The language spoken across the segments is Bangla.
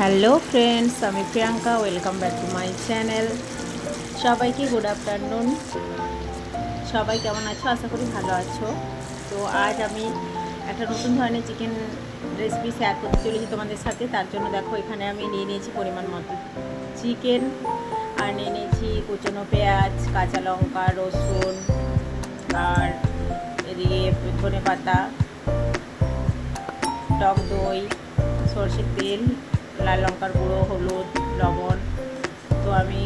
হ্যালো ফ্রেন্ডস আমি Priyanka. Welcome back to my channel সবাইকে গুড আফটারনুন সবাই কেমন আছো? আশা করি ভালো আছো। তো আজ আমি একটা নতুন ধরনের চিকেন রেসিপি শেয়ার করতে চলেছি তোমাদের সাথে। তার জন্য দেখো, এখানে আমি নিয়ে নিয়েছি পরিমাণ মতো চিকেন আর নিয়ে নিয়েছি কুচনো পেঁয়াজ, কাঁচা লঙ্কা, রসুন আর এদিকে ধনে পাতা টক দই, সর্ষের তেল লাল লঙ্কার গুঁড়ো, হলুদ, লবণ। তো আমি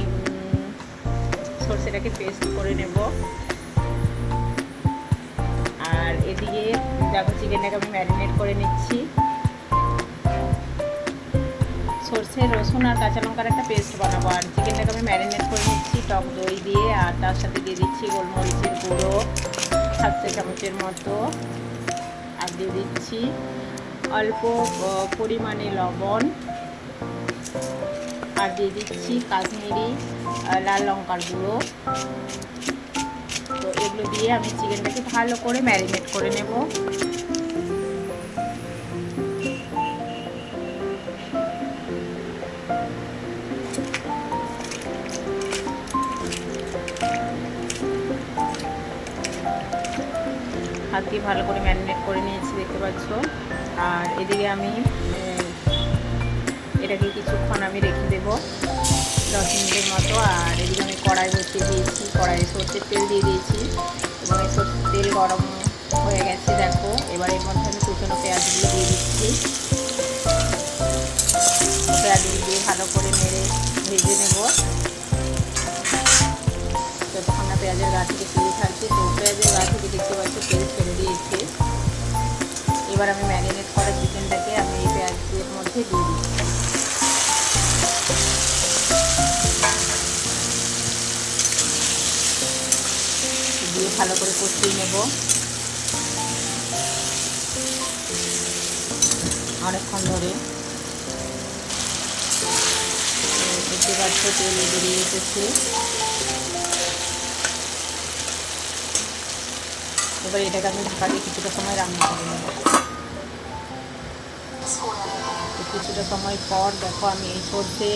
সর্ষেটাকে পেস্ট করে নেব। আর এদিকে দেখো চিকেনটাকে আমি ম্যারিনেট করে নিচ্ছি। সর্ষে, রসুন আর কাঁচা লঙ্কার একটা পেস্ট বানাবো। আর চিকেনটাকে আমি ম্যারিনেট করে নিচ্ছি, টক দই দিয়ে, আর তার সাথে দিয়ে দিচ্ছি গোলমরিচের গুঁড়ো সাত চামচের মতো। আর দিয়ে দিচ্ছি অল্প পরিমাণে লবণ। আর দিয়ে দিচ্ছি কাশ্মীরি লাল লঙ্কার গুঁড়ো। তো এগুলো দিয়ে আমি চিকেনটাকে ভালো করে ম্যারিনেট করে নেব। হাত দিয়ে ভালো করে ম্যারিনেট করে নিয়েছি, দেখতে পাচ্ছ? আর এদিকে আমি এটাকে কিছুক্ষণ আমি রেখে দশ মিনিটের মতো, আর এদিকে আমি কড়াই বসিয়ে দিয়েছি। কড়াইয়ে সর্ষের তেল দিয়ে দিয়েছি। এবং এই সর্ষের তেল গরম হয়ে গেছে, দেখো। এবার এর মধ্যে আমি কুচনো পেঁয়াজগুলো দিয়ে দিচ্ছি। পেঁয়াজগুলো দিয়ে ভালো করে মেরে ভেজে নেব। যতক্ষণ না পেঁয়াজের গা থেকে তেল থাকছে তো পেঁয়াজের গা থেকে দেখতে পাচ্ছ তেল ছেড়ে দিয়েছে। এবার আমি ম্যারিনেট করা ভালো করে কষিয়ে নেব। অনেকক্ষণ ধরে। দেখতে পাচ্ছ তেল বেরিয়ে এসেছে। এবার এটাকে আমি ঢাকা দিয়ে কিছুটা সময় রান্না করে নেব। কিছুটা সময় পর দেখো আমি এই সর্ষে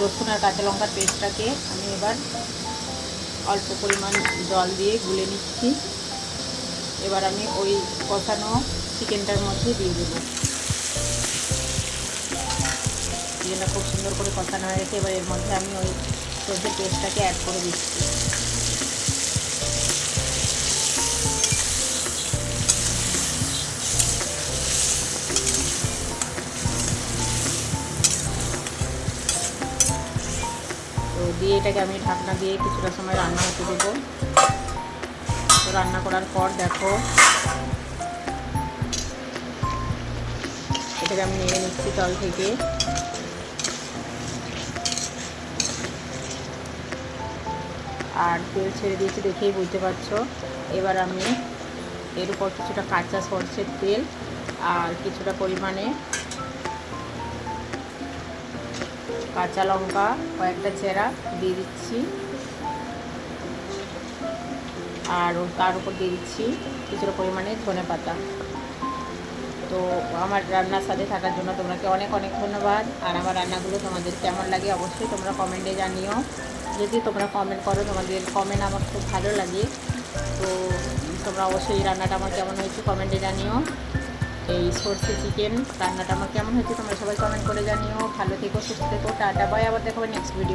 রসুন আর কাঁচা লঙ্কার পেস্টটাকে আমি এবার অল্প পরিমাণ জল দিয়ে গুলে নিচ্ছি। এবার আমি ওই কষানো চিকেনটার মধ্যে দিয়ে দেবো। চিকেনটা খুব সুন্দর করে কষানো হয়ে গেছে। এবার এর মধ্যে আমি ওই সর্ষের পেস্টটাকে অ্যাড করে দিচ্ছি। তো দিয়ে এটাকে আমি ঢাকনা দিয়ে কিছুটা সময় রান্না হতে দেবো। তো রান্না করার পর দেখো, এটাকে আমি নিয়ে নিচ্ছি তল থেকে। আর তেল ছেড়ে দিয়েছি দেখেই বুঝতে পারছ। এবার আমি এর উপর কিছুটা কাঁচা সরষের তেল আর কিছুটা পরিমাণে কাঁচা লঙ্কা, কয়েকটা চেরা দিয়ে দিচ্ছি। আর তার উপর দিয়ে দিচ্ছি কিছুটা পরিমাণে ধনে পাতা। তো আমার রান্নার সাথে থাকার জন্য তোমাকে অনেক অনেক ধন্যবাদ। আর আমার রান্নাগুলো তোমাদের কেমন লাগে অবশ্যই তোমরা কমেন্টে জানিও। যদি তোমরা কমেন্ট করো, তোমাদের কমেন্ট আমার খুব ভালো লাগে। তো তোমরা অবশ্যই রান্নাটা আমার কেমন হয়েছে কমেন্টে জানিও। এই সর্ষে চিকেন রান্নাটা আমার কেমন হয়েছে তোমরা সবাই কমেন্ট করে জানিও। ভালো থেকো, সুস্থ থেকো, টাটা বাই আবার দেখাবো নেক্সট ভিডিও